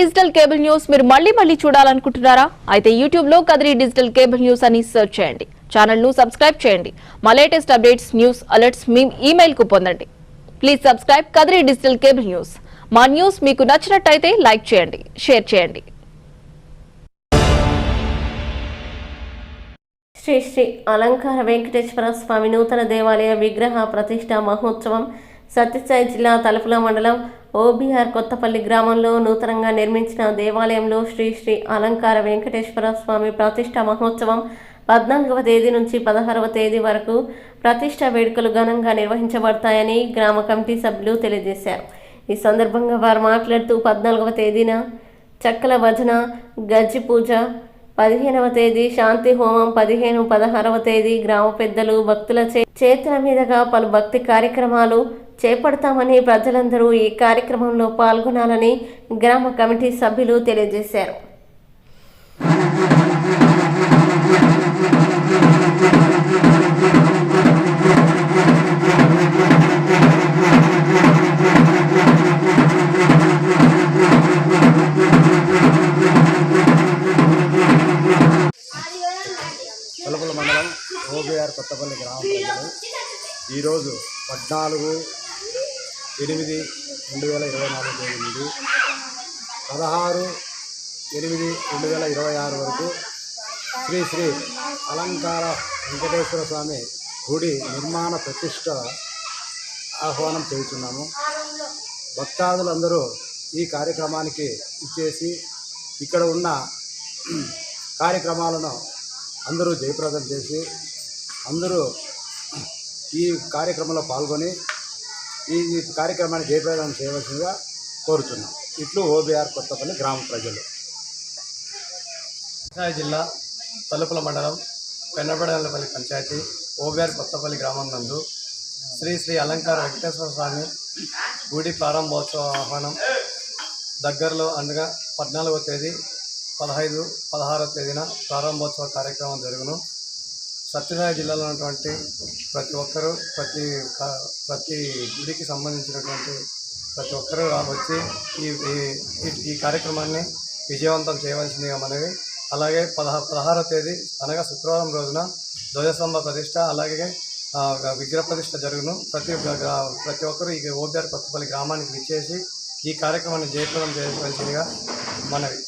Digital cable news మీరు మళ్ళీ మళ్ళీ చూడాలనుకుంటున్నారా? అయితే యూట్యూబ్లో కదిరి డిజిటల్ కేబుల్ న్యూస్ అని సెర్చ్ చేయండి. ఛానల్ను సబ్స్క్రైబ్ చేయండి. మా లేటెస్ట్ అప్డేట్స్ న్యూస్ అలర్ట్స్ మీ ఈమెయిల్కు పొందండి. Please subscribe Kadiri digital cable news మా న్యూస్ మీకు నచ్చినట్టయితే లైక్ చేయండి షేర్ చేయండి. శ్రీ శ్రీ అలంకార వెంకటేశ్వర స్వామి నూతన దేవాలయ విగ్రహ ప్రతిష్ట మహోత్సవం సత్యసాయి జిల్లా తలుపుల మండలం ఓబీఆర్ కొత్తపల్లి గ్రామంలో నూతనంగా నిర్మించిన దేవాలయంలో శ్రీ శ్రీ అలంకార వెంకటేశ్వర స్వామి ప్రతిష్ట మహోత్సవం పద్నాలుగవ తేదీ నుంచి పదహారవ తేదీ వరకు ప్రతిష్ట వేడుకలు ఘనంగా నిర్వహించబడతాయని గ్రామ కమిటీ సభ్యులు తెలియజేశారు. ఈ సందర్భంగా వారు మాట్లాడుతూ పద్నాలుగవ తేదీన చక్కల భజన గజ్జి పూజ పదిహేనవ తేదీ శాంతి హోమం పదిహేను పదహారవ తేదీ గ్రామ పెద్దలు భక్తుల చే- చేతుల మీదుగా పలు భక్తి కార్యక్రమాలు చేపడతామని ప్రజలందరూ ఈ కార్యక్రమంలో పాల్గొనాలని గ్రామ కమిటీ సభ్యులు తెలియజేశారు. మండలం ఓబీఆర్ కొత్తపల్లి గ్రామ ప్రజలు. ఈరోజు పద్నాలుగు ఎనిమిది రెండు వేల ఇరవై నాలుగు తేదీ నుండి పదహారు ఎనిమిది రెండు వేల ఇరవై ఆరు వరకు శ్రీ శ్రీ అలంకార వెంకటేశ్వర స్వామి గుడి నిర్మాణ ప్రతిష్ట ఆహ్వానం చేస్తున్నాము. భక్తాదులందరూ ఈ కార్యక్రమానికి ఇచ్చేసి ఇక్కడ ఉన్న కార్యక్రమాలను అందరూ జయప్రదం చేసి అందరూ ఈ కార్యక్రమంలో పాల్గొని ఈ కార్యక్రమాన్ని జయప్రదం చేయవలసిందిగా కోరుతున్నాం. ఇట్లు ఓబీఆర్ కొత్తపల్లి గ్రామ ప్రజలు. కృష్ణా జిల్లా తలుపుల మండలం పెన్నపడపల్లి పంచాయతీ ఓబిఆర్ కొత్తపల్లి గ్రామం నందు శ్రీ శ్రీ అలంకార వెంకటేశ్వర స్వామి గుడి ప్రారంభోత్సవ ఆహ్వానం దగ్గరలో అనగా పద్నాలుగో తేదీ పదహైదు పదహారో తేదీన ప్రారంభోత్సవ కార్యక్రమం జరుగును. సత్యసాయి జిల్లాలో ఉన్నటువంటి ప్రతి ఒక్కరూ ప్రతి ప్రతి గుడికి సంబంధించినటువంటి ప్రతి ఒక్కరూ వచ్చి ఈ ఈ- ఈ- కార్యక్రమాన్ని విజయవంతం చేయవలసిందిగా మనవి. అలాగే పదహ పదహారో తేదీ అనగా శుక్రవారం రోజున ధ్వజస్తంభ ప్రతిష్ట అలాగే విగ్రహ ప్రతిష్ట జరుగును. ప్రతి ఒక్క ప్రతి ఒక్కరూ ఈ ఓబీఆర్ కొత్తపల్లి గ్రామానికి విచ్చేసి ఈ కార్యక్రమాన్ని జయప్రదం చేయవలసిందిగా మనవి.